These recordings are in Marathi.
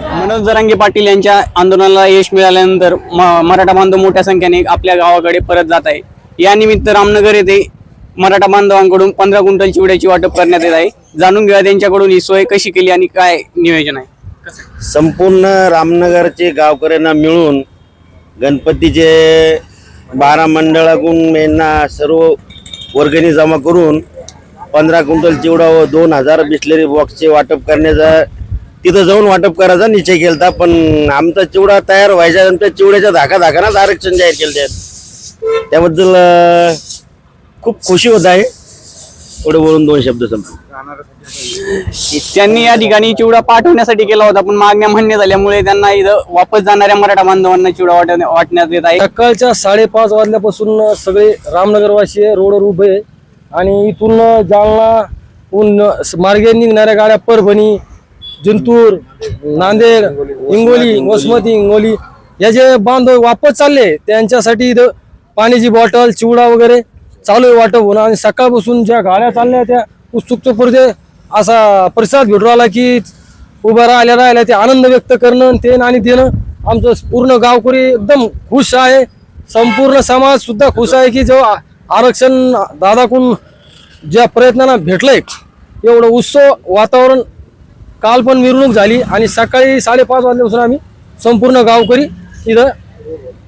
मनोज जरांगे पाटील यांच्या आंदोलनाला यश मिळाल्यानंतर म- मराठा बांधव मोठ्या संख्येने आपल्या गावाकडे परत जात आहे. यानिमित्त रामनगर येथे मराठा बांधवांकडून पंधरा क्विंटल चिवड्याची वाटप करण्यात येत आहे. जाणून घ्या त्यांच्याकडून ही सोय कशी केली आणि काय नियोजन आहे? संपूर्ण रामनगरचे गावकऱ्यांना मिळून गणपतीचे बारा मंडळाकडून यांना सर्व वर्गणी जमा करून पंधरा क्विंटल चिवडा व दोन हजार बिस्लरी बॉक्सचे वाटप करण्याचा तिथं जाऊन वाटप करायचा निश्चय केला पण आमचा चिवडा तयार व्हायचा आमच्या चिवड्याच्या धाका धाकानाच आरक्षण जाहीर केलं त्यात त्याबद्दल खूप खुशी होत आहे. पुढे बोलून दोन शब्द संपले. त्यांनी या ठिकाणी चिवडा पाठवण्यासाठी केला होता पण मागण्या मान्य झाल्यामुळे त्यांना इथं वापस जाणाऱ्या मराठा बांधवांना चिवडा वाटण्या- वाटण्यात येत आहे. सकाळच्या साडेपाच वाजल्यापासून सगळे रामनगरवासी रोडवर उभे आहे. आणि इथून जालना ऊन मार्गे निघणाऱ्या गाड्या परभणी जिंतूर नांदेड हिंगोली वसमती हिंगोली या जे बांधव वापस चालले त्यांच्यासाठी इथं पाण्याची बॉटल चिवडा वगैरे चालू आहे वाटप होणं. आणि सकाळपासून ज्या गाड्या चालल्या त्या उत्सुकते पुरते असा प्रतिसाद भेटू आला की उभा राहिल्या राहिल्या ते आनंद व्यक्त करणं ते आणि देणं आमचं पूर्ण गावकरी एकदम खुश आहे. संपूर्ण समाज सुद्धा खुश आहे की जो आरक्षण दादाकडून ज्या प्रयत्नांना भेटलंय एवढं उत्सव वातावरण काल पण मिरवणूक झाली आणि सकाळी साडेपाच वाजल्यापासून आम्ही संपूर्ण गावकरी इथं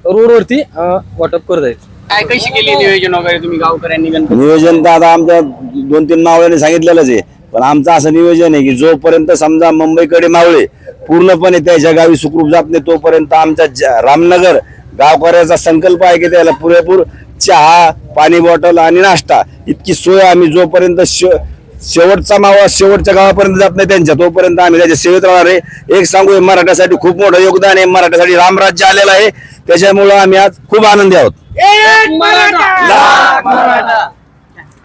रोडवरती वाटप करत आहेत. काय कशी केली नियोजन वगैरे तुम्ही गावकऱ्यांनी गणपती? नियोजन तर आता आमच्या दोन तीन मावळ्यांनी सांगितलेलंच आहे. पण आमचं असं नियोजन आहे की जोपर्यंत समजा मुंबईकडे मावळे पूर्णपणे त्याच्या गावी सुखरूप जात नाही तोपर्यंत आमचा ज- रामनगर गावकऱ्याचा संकल्प आहे की त्याला पुरेपूर चहा पाणी बॉटल आणि नाश्ता इतकी सोय आम्ही जोपर्यंत शे- शेवटचा मावा शेवटच्या गावापर्यंत जात नाही त्यांच्या. तोपर्यंत आम्ही त्याच्या सेवेत राहणार आहे. एक सांगू हे मराठ्यासाठी खूप मोठं योगदान आहे. मराठ्यासाठी रामराज्य आलेलं आहे. त्याच्यामुळं आम्ही आज खूप आनंदी आहोत.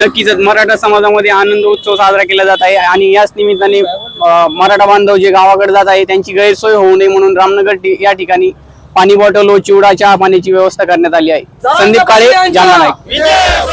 नक्कीच मराठा समाजामध्ये आनंद उत्सव साजरा केला जात आहे आणि याच निमित्ताने मराठा बांधव जे गावाकडे जात आहे त्यांची गैरसोय होऊ नये म्हणून रामनगर या ठिकाणी पाणी बॉटल व चिवडा चहा पाण्याची व्यवस्था करण्यात आली आहे. संदीप काळे जालना. नाईक